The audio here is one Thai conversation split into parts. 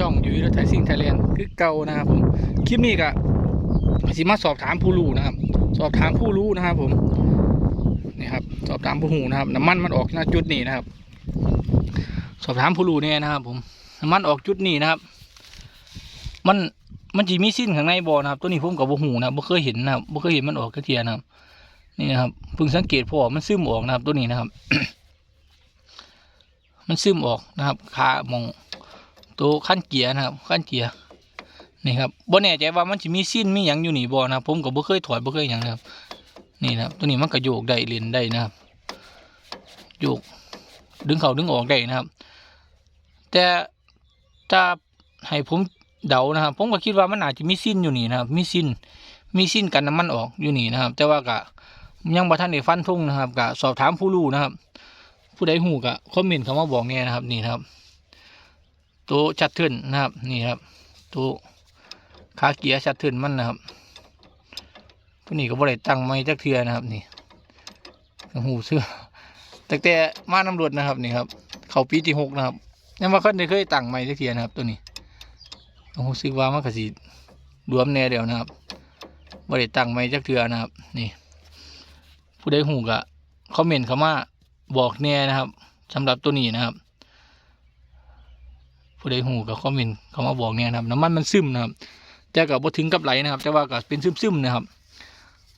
ช่องอยู่รถไถซิ่งไทยแลนด์คือเก่านะครับผมคลิปนี้ก็สิมาสอบถามผู้รู้นะครับ สอบถามผู้รู้นะครับผมนี่ครับ สอบถามผู้หูนะครับน้ำมันมันออกหน้าจุดนี้นะครับ สอบถามผู้รู้เนี่ยนะครับ ผมน้ำมันออกจุดนี้นะครับ มันมันจีมีสิ้นข้างในบ่อนะครับ ตัวนี้ผมกับบ่หูนะครับบ่เคยเห็นนะครับบ่เคยเห็นมันออกกระเทียนะครับ นี่นะครับเพิ่งสังเกตพอมันซึมออกนะครับ ตัวนี้นะครับ มันซึมออกนะครับขามอง ตัวขั้นเกียร์นะครับขั้นเกียร์นี่ครับบ่แน่ใจว่ามันจะมีสิ้นมีหยังอยู่นี่บ่นะครับผมก็บ่เคยถอดบ่เคยหยังนะครับนี่นะครับตัวนี้มันก็โยกได้เลียนได้นะครับโยกดึงเข้าดึงออกได้นะครับ แต่ถ้าให้ผมเดานะครับ ผมก็คิดว่ามันอาจจะมีสิ้นอยู่นี่นะครับ มีสิ้นมีสิ้นกันน้ำมันออกอยู่นี่นะครับ แต่ว่าก็ยังบ่ทันได้ฟันธงนะครับก็สอบถามผู้รู้นะครับ ผู้ใดหูก็คอมเมนต์เข้ามาบอกเนี่ยนะครับนี่นะครับ ตัวชัดเทินนะครับนี่ครับตัวขาเกียร์ชัดเทินมันนะครับตัวนี้ก็บ่ได้ตั้งไม่จักเทือนะครับนี่หูเสื้อแต่แต่มาน้ำรวจนะครับนี่ครับเขาปีที่หกนะครับยังว่าเขาได้เคยตั้งไม่จักเทือนะครับ ตัวนี้หูซึกว่ามันก็สิรวมแน่เดียวนะครับบ่ได้ตั้งไม่จักเทือนะครับ นี่ ผู้ใดหูก็คอมเมนต์เข้ามาบอกแน่นะครับสำหรับตัวนี้นะครับ ผู้ใดหูก็คอมเมนต์เขามาบอกแน่นะครับน้ำมันมันซึมนะครับแต่ก็บ่ถึงกับไหลนะครับ แต่ว่าก็เป็นซึมๆนะครับ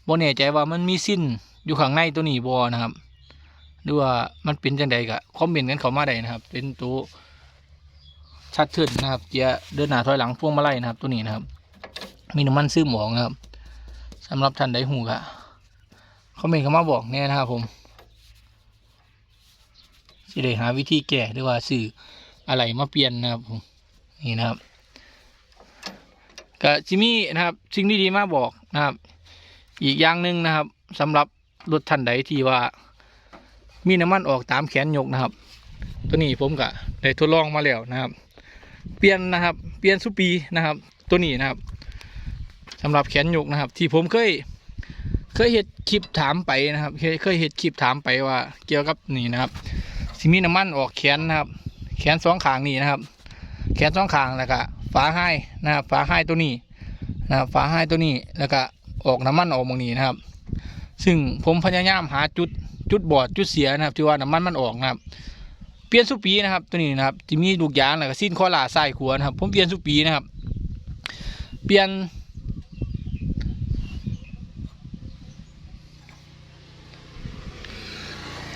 บ่แน่ใจว่ามันมีสิ้นอยู่ข้างในตัวนี้บ่นะครับหรือว่ามันเป็นจังใดก็คอมเมนต์กันเขามาได้นะครับ เป็นตัวชัดเทินนะครับเกียร์เดินหน้าถอยหลังพวงมาลัยนะครับ ตัวนี้นะครับ มีน้ำมันซึมออกนะครับสำหรับท่านใดหูก็คอมเมนต์เขามาบอกแน่นะครับผมสิได้หาวิธีแก้หรือว่าสื่อ อะไรมาเปลี่ยนนะครับผมนี่นะครับก็จิมี่นะครับสิ่งที่ดีมากบอกนะครับ อีกอย่างหนึ่งนะครับสำหรับรถท่านใดที่ว่า มีน้ำมันออกตามแขนยกนะครับ ตัวนี้ผมก็ได้ทดลองมาแล้วนะครับ เปลี่ยนนะครับ เปลี่ยนสุปีนะครับ ตัวนี้นะครับสำหรับแขนยกนะครับ ที่ผมเคยเคยเห็ดคลิปถามไปนะครับ เคยเคยเห็ดคลิปถามไปว่า เกี่ยวกับนี่นะครับสิมีน้ำมันออกแขนนะครับ แขนสองขางนี่นะครับ แขนสองขางแล้วก็ฝาให้นะครับฝาให้ตัวนี้นะครับฝาให้ตัวนี้แล้วก็ออกน้ำมันออกมางนี้นะครับ ซึ่งผมพยายามหาจุดจุดบอดจุดเสียนะครับที่ว่าน้ำมันมันออกนะครับ เปลี่ยนสุปีนะครับ ตัวนี้นะครับที่มีลูกยางแล้วก็สิ้นข้อลาใส่ขัวนะครับ ผมเปลี่ยนสุปีนะครับ เปลี่ยน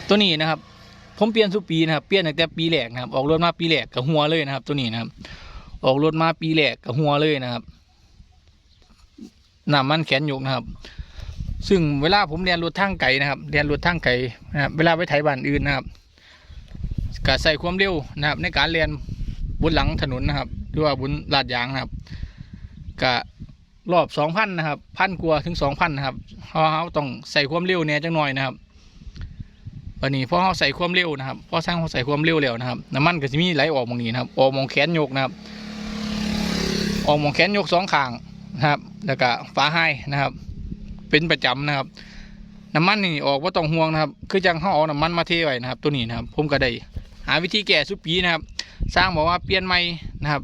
ตัวนี้นะครับ ผมเปลี่ยนทุกปีนะครับเปลี่ยนตั้งแต่ปีแรกนะครับ ออกรถมาปีแรกกับหัวเลยนะครับ ตัวนี้นะครับ ออกรถมาปีแรกกับหัวเลยนะครับน้ำมันแขนยกนะครับ ซึ่งเวลาผมเรียนรถทางไกลนะครับเรียนรถทางไกลนะครับเวลาไปไถบ้านอื่นนะครับก็ใส่ความเร็วนะครับ ในการเรียนบนหลังถนนนะครับหรือว่าบนลาดยางนะครับก็รอบสองพันนะครับพันกว่าถึงสองพันนะครับเพราะเขาต้องใส่ความเร็วเนี่ยจังหน่อยนะครับ วันนี้พอเขาใส่ความเร็วนะครับพอสร้างเขาใส่ความเร็วแล้วนะครับน้ำมันก็จะมีไหลออกมองนี้นะครับออกมองแขนยกนะครับ ออกมองแขนยกสองข้างนะครับ แล้วก็ฝาให้นะครับ เป็นประจำนะครับน้ำมันนี่ออกว่าต้องห่วงนะครับ คือจังเขาเอาน้ำมันมาเทไว้นะครับ ตัวนี้นะครับ ผมก็ได้หาวิธีแก้สุปีนะครับ สร้างบอกว่าเปลี่ยนใหม่นะครับ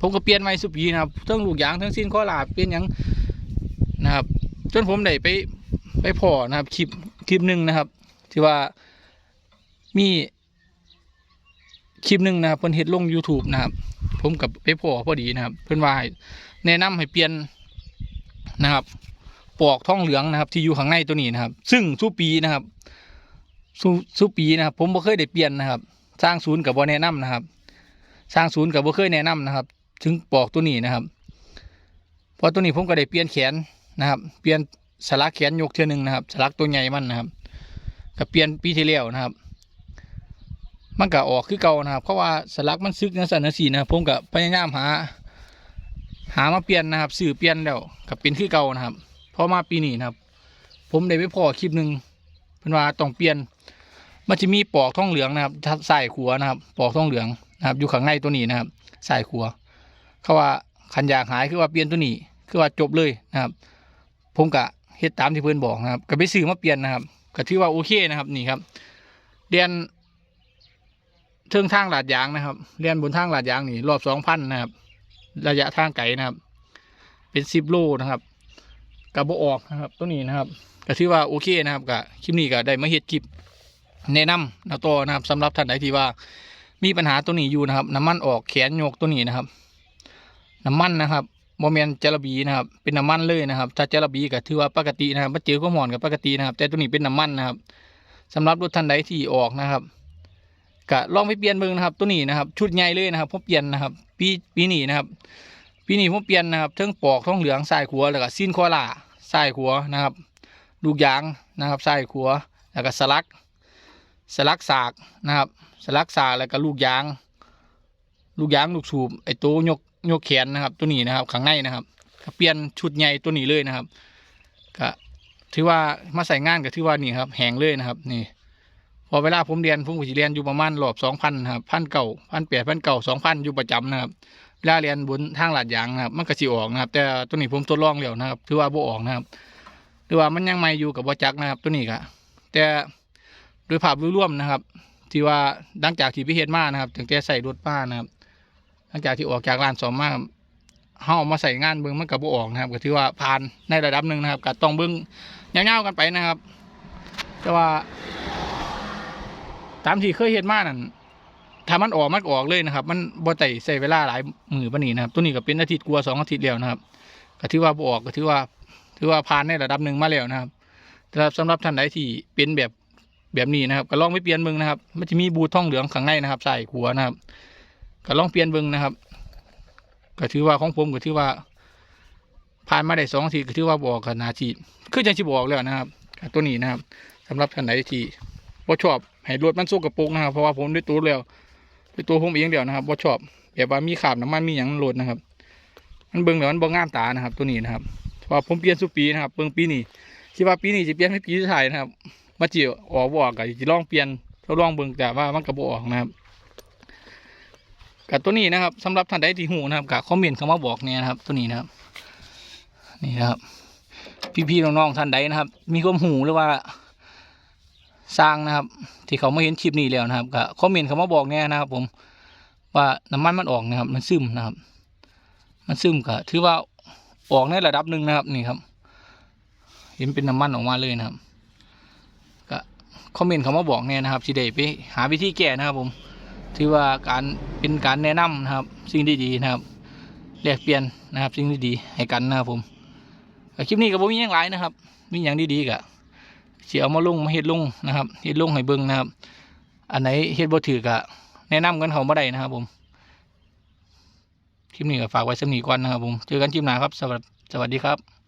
ผมก็เปลี่ยนใหม่สุปีนะครับทั้งลูกยางทั้งสิ้นข้อหลาบเปลี่ยนยังนะครับ จนผมได้ไปไปพอนะครับคลิปคลิปหนึ่งนะครับ ที่ว่ามีคลิปหนึ่งนะครับเพิ่นเฮ็ดลง YouTube นะครับ ผมกับไปพอพอดีนะครับ เพิ่นว่าแนะนำให้เปลี่ยนนะครับ ปอกท่องเหลืองนะครับ ที่อยู่ข้างในตัวนี้นะครับ ซึ่งสุปีนะครับสุสุปีนะครับ ผมบ่เคยได้เปลี่ยนนะครับ สร้างศูนย์กับบ่แนะนำนะครับ สร้างศูนย์กับบ่เคยแนะนำนะครับ ถึงปอกตัวนี้นะครับพราะตัวนี้ผมก็ได้เปลี่ยนแขนนะครับ เปลี่ยนสลักแขนยกเทื่อหนึงนะครับ สลักตัวใหญ่มันนะครับ ก็เปลี่ยนปีที่แล้วนะครับ มันก็ออกคือเก่านะครับเพราะว่าสลักมันซึกนะสันนสีนะผมก็พยายามหา หามาเปลี่ยนนะครับสื่อเปลี่ยนแล้วก็เป็นคือเก่านะครับพอมาปีนี้นะครับ ผมได้ไปพอคลิปหนึ่งเพิ่นว่าต้องเปลี่ยน มันจะมีปอกท่องเหลืองนะครับใส่ขัวนะครับ ปอกท่องเหลืองนะครับ อยู่ข้างในตัวนี้นะครับใส่ขัวเขาว่าขันอยากหายคือว่าเปลี่ยนตัวนี้ คือว่าจบเลยนะครับ ผมก็เฮ็ดตามที่เพื่อนบอกนะครับ ก็ไปซื้อมาเปลี่ยนนะครับ ก็ถือว่าโอเคนะครับนี่ครับเรียนเทิงทางลาดยางนะครับเรียนบนทางลาดยางนี่รอบสองพันนะครับ ระยะทางไกลนะครับ เป็นสิบโลนะครับกับโบออกนะครับตัวนี้นะครับก็ถือว่าโอเคนะครับกับคลิปนี้ก็ได้มาเฮ็ดคลิปแนะนำนะตัวนะครับสำหรับท่านใดที่ว่ามีปัญหาตัวนี้อยู่นะครับ น้ำมันออกแขนโยกตัวนี้นะครับ น้ำมันนะครับ โมเมนเจาบีนะครับเป็นน้ำมันเลยนะครับถ้าเจาบีก็ถือว่าปกตินะครับมาเจอก็หมอนกับปกตินะครับ แต่ตัวนี้เป็นน้ำมันนะครับสำหรับรถท่านใดที่ออกนะครับก็ลองไปเปลี่ยนเบิ่งนะครับ ตัวนี้นะครับ ชุดใหญ่เลยนะครับผมเปลี่ยนนะครับ ปีปีนี้นะครับ ปีนี้ผมเปลี่ยนนะครับเทั้งปอกท้องเหลืองสายขัวแล้วก็ซีนคอล่าสายขัวนะครับลูกยางนะครับสายขัวแล้วก็สลัก สลักสากนะครับ สลักสากแล้วก็ลูกยาง ลูกยางลูกสูบไอ้ตัวยก ยกแขนนะครับ ตัวนี้นะครับข้างในนะครับเปลี่ยนชุดใหญ่ตัวนี้เลยนะครับก็ถือว่ามาใส่งานก็ถือว่านี่ครับแหงเลยนะครับ นี่ พอเวลาผมเรียนผมก็สิเรียนอยู่ประมาณรอบสองพันครับพันเก่าพันแปดพันเก่าสองพันอยู่ประจำนะครับเวลาเรียนบนทางลาดยางนะครับมันก็สิออกนะครับ แต่ตัวนี้ผมทดลองแล้วนะครับ ถือว่าบ่ออกนะครับหรือว่ามันยังไม่อยู่กับบ่จักนะครับ ตัวนี้ก็แต่โดยภาพรวมนะครับ ที่ว่าหลังจากที่พิเฮ็ดมานะครับถึงแต่ใส่รถป้านะครับ หลังจากที่ออกจากร้านสอมมาเฮาเอามาใส่งานเบิ่งมันก็บ่ออกนะครับ ก็ถือว่าผ่านในระดับหนึ่งนะครับก็ต้องเบิ่งยาวๆกันไปนะครับ แต่ว่า ตามที่เคยเฮ็ดมานั่นถ้ามันออกมันออกเลยนะครับ มันบ่ไต่ใส่เวลาหลายมือปนนี้นะครับ ตัวนี้ก็เป็นอาทิตย์กลัวสองอาทิตย์แล้วนะครับก็ถือว่าบ่ออกก็ถือว่า ถือว่าผ่านในระดับหนึ่งมาแล้วนะครับแต่สำหรับท่านใดที่เป็นแบบแบบนี้นะครับ ก็ลองไปเปลี่ยนเบิ่งนะครับ มันจะมีบูทท่องเหลืองข้างในนะครับ ใส่หัวนะครับ ก็ลองเปลี่ยนเบิ่งนะครับ ก็ถือว่าของผมก็ถือว่า ผ่านมาได้สองทิตย์ก็ถือว่าบอกกันนาทีคือจังสิบออกแล้วนะครับ ตัวนี้นะครับสำหรับท่านใดที่บ่ชอบให้รถมันโซกระปุกนะครับเพราะว่าผมด้วยตัวแล้วด้วยตัวผมเองเดียวนะครับบ่ชอบแบบว่ามีขาบน้ำมันมีอย่างรถนะครับ มันเบิ่งแล้วมันบ่งามตานะครับ ตัวนี้นะครับเพราะผมเปลี่ยนสุปีนะครับเบิ่งปีนี้คิดว่าปีนี้จะเปลี่ยนให้ปีสุดท้ายนะครับมาจิออกบออกก็จะลองเปลี่ยนทดลองเบิ่งแต่ว่ามันก็บ่ออกนะครับ กับตัวนี้นะครับสำหรับท่านใดที่หูนะครับกับคอมเมนต์เข้ามาบอกเนี่ยนะครับ ตัวนี้นะครับ นี่นะครับ พี่ๆน้องๆท่านใดนะครับ มีความหูหรือว่าสร้างนะครับ ที่เขามาเห็นคลิปนี้แล้วนะครับก็คอมเมนต์เขามาบอกแน่นะครับ ผมว่าน้ำมันมันออกนะครับ มันซึมนะครับ มันซึมก็ถือว่าออกในระดับหนึ่งนะครับนี่ครับ เห็นเป็นน้ำมันออกมาเลยนะครับก็คอมเมนต์เขามาบอกแน่นะครับสิได้ไปหาวิธีแก้นะครับผม ถือว่าการเป็นการแนะนำนะครับ สิ่งที่ดีนะครับแลกเปลี่ยนนะครับ สิ่งที่ดีให้กันนะครับผมคลิปนี้ก็บ่มีอย่างไรนะครับ มีอย่างดีๆก็สิเอามาลงมาเฮ็ดลงนะครับเฮ็ดลงให้เบิ่งนะครับ อันไหนเฮ็ดบ่ถือก็แนะนำกันเขาบ่ได้นะครับ ผมคลิปนี้ก็ฝากไว้สำนีก่อนนะครับผมเจอกันคลิปหน้าครับ สวัสดีครับ